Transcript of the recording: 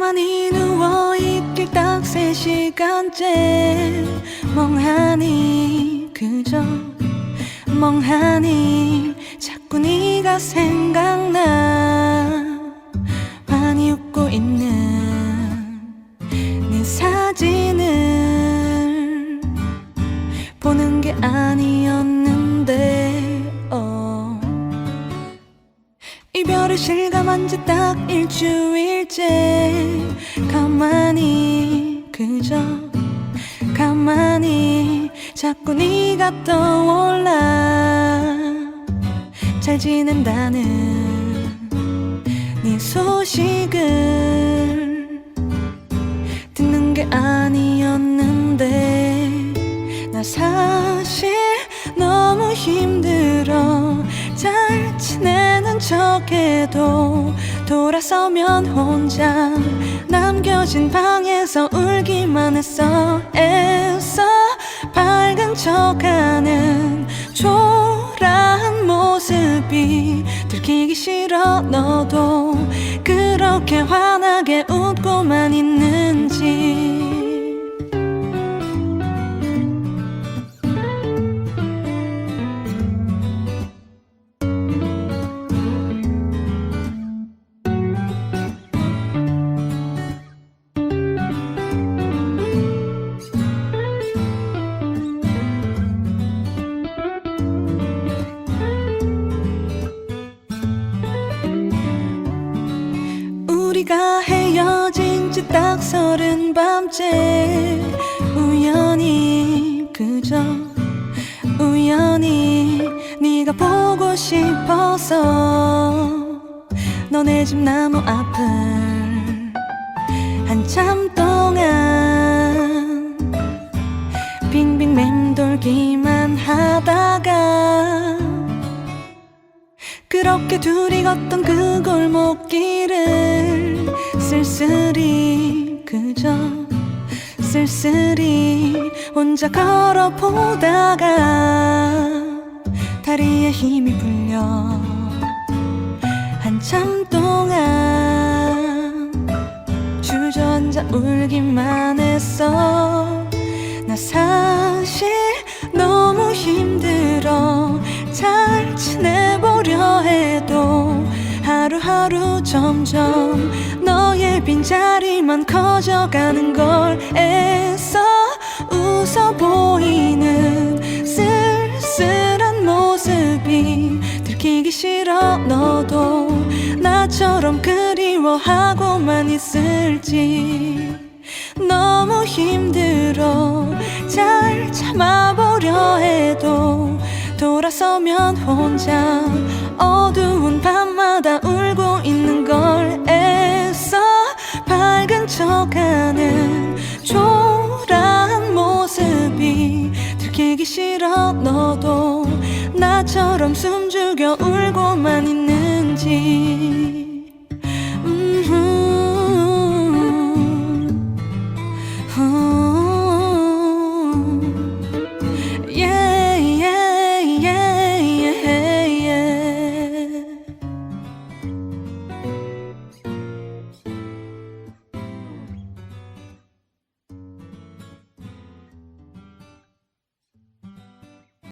가만히 누워있길 딱 세 시간째 멍하니 그저 멍하니 자꾸 네가 생각나 많이 웃고 있는 네 사진을 보는 게 아니었는데 어. 이별을 실 감한 지딱 일주일째 가만히 그저 가만히 자꾸 네가 떠올라 잘 지낸다는 네 소식을 듣는 게 아니었는데 나 사실 척해도 돌아서면 혼자 남겨진 방에서 울기만 했어 애써 밝은 척하는 초라한 모습이 들키기 싫어 너도 그렇게 환하게 웃고만 우리가 헤어진 지 딱 서른 밤째. 우연히 그저 우연히 네가 보고 싶어서 너네 집 나무 앞을 한참 동안 빙빙 맴돌기만 하다가 그렇게 둘이 걷던 그 골목길을 쓸쓸히 그저 쓸쓸히 혼자 걸어보다가 다리에 힘이 풀려 하루하루 점점 너의 빈자리만 커져가는 걸 애써 웃어 보이는 쓸쓸한 모습이 들키기 싫어 너도 나처럼 그리워하고만 있을지. 너무 힘들어 잘 참아보려 해도 돌아서면 혼자 어두운 밤 마다 울고 있는 걸 애써 밝은 척하는 초라한 모습이 들키기 싫어. 너도 나처럼 숨죽여 울고만 있는지